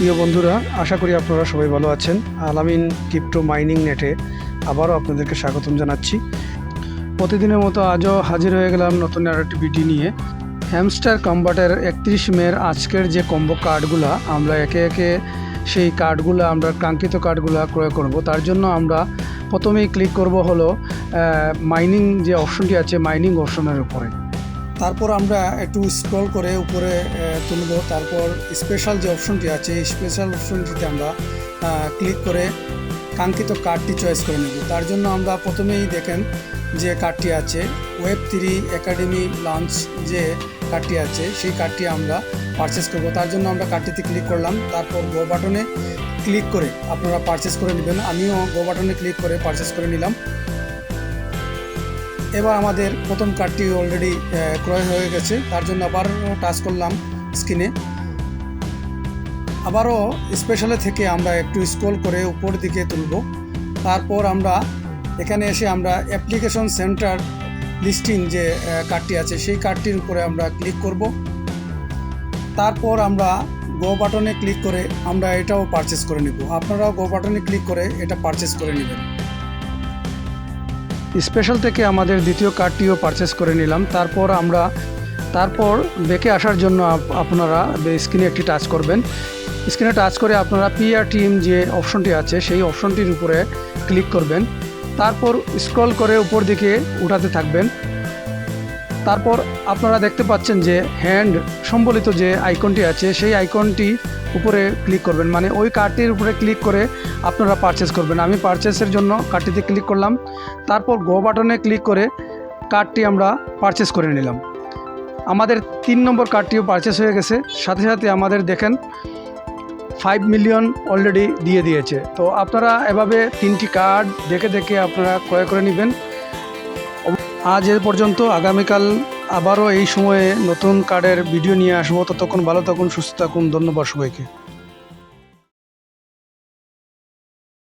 প্রিয় বন্ধুরা, আশা করি আপনারা সবাই ভালো আছেন। আলামিন ক্রিপ্টো মাইনিং নেটে আবারও আপনাদেরকে স্বাগতম জানাচ্ছি। প্রতিদিনের মতো আজও হাজির হয়ে গেলাম নতুন আর একটি ভিডিও নিয়ে। হ্যামস্টার কম্বাটের একত্রিশ মের আজকের যে কম্বো কার্ডগুলো, আমরা একে একে সেই কার্ডগুলো, আমরা কাঙ্ক্ষিত কার্ডগুলো ক্রয় করব। তার জন্য আমরা প্রথমেই ক্লিক করব হলো মাইনিং যে অপশনটি আছে মাইনিং অপশনের উপরে। তারপর আমরা একটু স্ক্রল করে উপরে তুলব তারপর স্পেশাল যে অপশনটি আছে স্পেশাল অপশনটিতে আমরা ক্লিক করে কাঙ্ক্ষিত কার্ডটি চয়েস করে নেব। তার জন্য আমরা প্রথমেই দেখেন যে কার্ডটি আছে ওয়েব থ্রি একাডেমি লঞ্চ যে কার্ডটি আছে, সেই কার্ডটি আমরা পারচেস করব। তার জন্য আমরা কার্ডটিতে ক্লিক করলাম। তারপর গো বাটনে ক্লিক করে আপনারা পারচেস করে নেবেন। আমিও গো বাটনে ক্লিক করে পারচেস করে নিলাম। এবার আমাদের প্রথম কার্ডটি অলরেডি ক্রয় হয়ে গেছে। তার জন্য আবার টাচ করলাম স্ক্রিনে আবারও স্পেশালে থেকে আমরা একটু স্ক্রল করে উপর দিকে তুলব। তারপর আমরা এখানে এসে আমরা অ্যাপ্লিকেশন সেন্টার লিস্টিং যে কার্ডটি আছে, সেই কার্ডটির উপরে আমরা ক্লিক করব। তারপর আমরা গো বাটনে ক্লিক করে আমরা এটাও পারচেস করে নেব। আপনারাও গো বাটনে ক্লিক করে এটা পারচেস করে নেবেন। স্পেশাল থেকে আমাদের দ্বিতীয় কার্ডটিও পারচেস করে নিলাম। তারপর আমরা, তারপর বেঁকে আসার জন্য আপ- আপনারা স্ক্রিনে একটি টাচ করবেন। স্ক্রিনে টাচ করে আপনারা পিআর টিম যে অপশনটি আছে, সেই অপশনটির উপরে ক্লিক করবেন। তারপর স্ক্রল করে উপর দিকে উঠাতে থাকবেন। তারপর আপনারা দেখতে পাচ্ছেন যে হ্যান্ড সম্বলিত যে আইকনটি আছে, সেই আইকনটি উপরে ক্লিক করবেন। মানে ওই কার্ডটির উপরে ক্লিক করে আপনারা পারচেস করবেন। আমি পারচেসের জন্য কার্ডটিতে ক্লিক করলাম। তারপর গো বাটনে ক্লিক করে কার্ডটি আমরা পারচেস করে নিলাম। আমাদের তিন নম্বর কার্ডটিও পারচেস হয়ে গেছে। সাথে সাথে আমাদের দেখেন ফাইভ মিলিয়ন অলরেডি দিয়ে দিয়েছে। তো আপনারা এভাবে তিনটি কার্ড দেখে দেখে আপনারা ক্রয় করে নেবেন। আজ এ পর্যন্ত আগামীকাল আবারও এই সময়ে নতুন কার্ডের ভিডিও নিয়ে আসব। ততক্ষণ ভালো থাকুন, সুস্থ থাকুন। ধন্যবাদ সবাইকে।